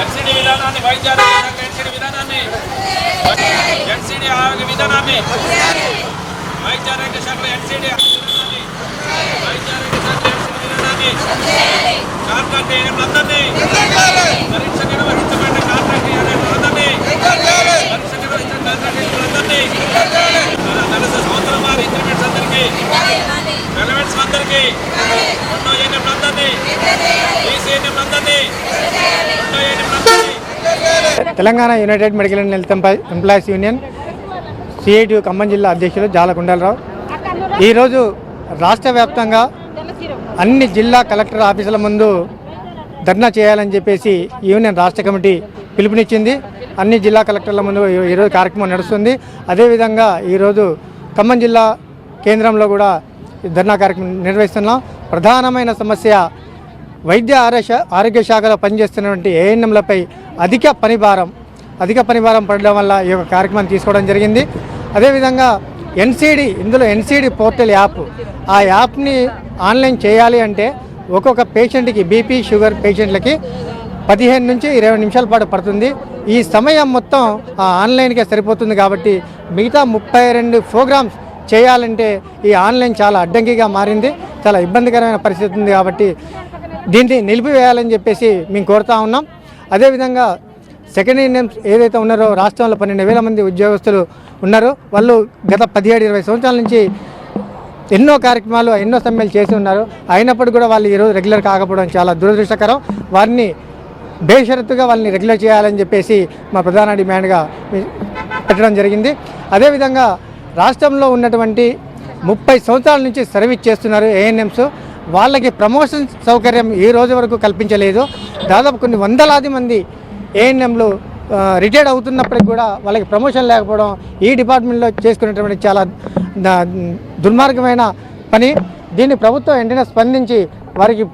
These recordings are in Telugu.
ఎన్సీడీ విధానాన్ని వైద్య ఎన్సీడీ విధానాన్ని ఎన్సీడీ ఆరోగ్య విధానాన్ని వైద్య ఆరోగ్య శాఖ ఎన్సీడీ వైద్య ఆరోగ్య శాఖ ఎన్సీడీ విధానాన్ని కార్పొరేట్ అందరినీ Telangana united medical and health employees union CIT Khammam జిల్లా అధ్యక్షులు జాల కుండలరావు ఈరోజు రాష్ట్ర వ్యాప్తంగా అన్ని జిల్లా కలెక్టర్ ఆఫీసుల ముందు ధర్నా చేయాలని చెప్పేసి యూనియన్ రాష్ట్ర కమిటీ పిలుపునిచ్చింది. అన్ని జిల్లా కలెక్టర్ల ముందు ఈ- ఈరోజు కార్యక్రమం నడుస్తుంది. అదేవిధంగా ఈరోజు ఖమ్మం జిల్లా కేంద్రంలో కూడా ధర్నా కార్యక్రమం నిర్వహిస్తున్నాం. ప్రధానమైన సమస్య వైద్య ఆరోగ్య ఆరోగ్య శాఖలో పనిచేస్తున్నటువంటి ఏఎన్ఎంలపై అధిక పనిభారం అధిక పనిభారం పడడం వల్ల ఈ యొక్క కార్యక్రమం తీసుకోవడం జరిగింది. అదేవిధంగా ఎన్సీడీ ఇందులో ఎన్సీడీ పోర్టల్ యాప్ ఆ యాప్ని ఆన్లైన్ చేయాలి అంటే ఒక్కొక్క పేషెంట్కి బీపీ షుగర్ పేషెంట్లకి పదిహేను నుంచి ఇరవై నిమిషాల పాటు పడుతుంది. ఈ సమయం మొత్తం ఆ ఆన్లైన్కే సరిపోతుంది కాబట్టి మిగతా ముప్పై రెండు ప్రోగ్రామ్స్ చేయాలంటే ఈ ఆన్లైన్ చాలా అడ్డంకిగా మారింది. చాలా ఇబ్బందికరమైన పరిస్థితి ఉంది కాబట్టి దీన్ని నిలిపివేయాలని చెప్పేసి మేము కోరుతా ఉన్నాం. అదేవిధంగా సెకండ్ ఇండియన్స్ ఏదైతే ఉన్నారో రాష్ట్రంలో పన్నెండు వేల మంది ఉద్యోగస్తులు ఉన్నారో వాళ్ళు గత పదిహేడు ఇరవై సంవత్సరాల నుంచి ఎన్నో కార్యక్రమాలు ఎన్నో సమ్మెలు చేసి ఉన్నారు. అయినప్పుడు కూడా వాళ్ళు ఈరోజు రెగ్యులర్ కాకపోవడం చాలా దురదృష్టకరం. వారిని బేషరతుగా వాళ్ళని రెగ్యులర్ చేయాలని చెప్పేసి మా ప్రధాన డిమాండ్గా పెట్టడం జరిగింది. అదేవిధంగా రాష్ట్రంలో ఉన్నటువంటి ముప్పై సంవత్సరాల నుంచి సర్వీస్ చేస్తున్నారు ఏఎన్ఎంస్ వాళ్ళకి ప్రమోషన్ సౌకర్యం ఈ రోజు వరకు కల్పించలేదు. దాదాపు కొన్ని వందలాది మంది ఏఎన్ఎంలు రిటైర్డ్ అవుతున్నప్పటికి కూడా వాళ్ళకి ప్రమోషన్ లేకపోవడం ఈ డిపార్ట్మెంట్లో చేసుకునేటువంటి చాలా దుర్మార్గమైన పని. దీన్ని ప్రభుత్వం వెంటనే స్పందించి వారికి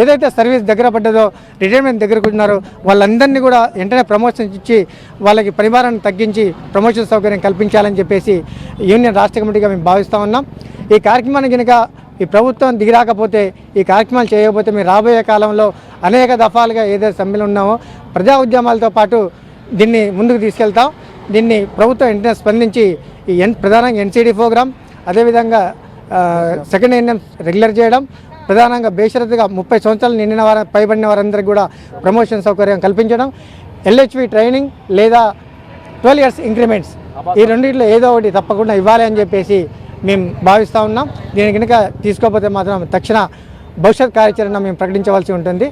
ఏదైతే సర్వీస్ దగ్గర పడ్డదో రిటైర్మెంట్ దగ్గరకు ఉన్నారో వాళ్ళందరినీ కూడా వెంటనే ప్రమోషన్ ఇచ్చి వాళ్ళకి పరిమాణాన్ని తగ్గించి ప్రమోషన్ సౌకర్యం కల్పించాలని చెప్పేసి యూనియన్ రాష్ట్ర కమిటీగా మేము భావిస్తూ ఉన్నాం. ఈ కార్యక్రమాన్ని కనుక ఈ ప్రభుత్వం దిగిరాకపోతే ఈ కార్యక్రమాలు చేయకపోతే మేము రాబోయే కాలంలో అనేక దఫాలుగా ఏదైతే సమ్మెలు ఉన్నామో. ప్రజా ఉద్యమాలతో పాటు దీన్ని ముందుకు తీసుకెళ్తాం. దీన్ని ప్రభుత్వం వెంటనే స్పందించి ఈ ఎన్ ప్రధానంగా ఎన్సీడీ ప్రోగ్రామ్ అదేవిధంగా సెకండ్ ఎన్ఎం రెగ్యులర్ చేయడం ప్రధానంగా బేషరతుగా ముప్పై సంవత్సరాలు నిండిన వారు పైబడిన వారందరికీ కూడా ప్రమోషన్ సౌకర్యం కల్పించడం ఎల్హెచ్వి ట్రైనింగ్ లేదా ట్వెల్వ్ ఇయర్స్ ఇంక్రిమెంట్స్ ఈ రెండింటిలో ఏదో ఒకటి తప్పకుండా ఇవ్వాలి అని చెప్పేసి మేము భావిస్తూ ఉన్నాం. దీని కనుక తీసుకోకపోతే మాత్రం తక్షణ భవిష్యత్ కార్యాచరణ మేము ప్రకటించవలసి ఉంటుంది.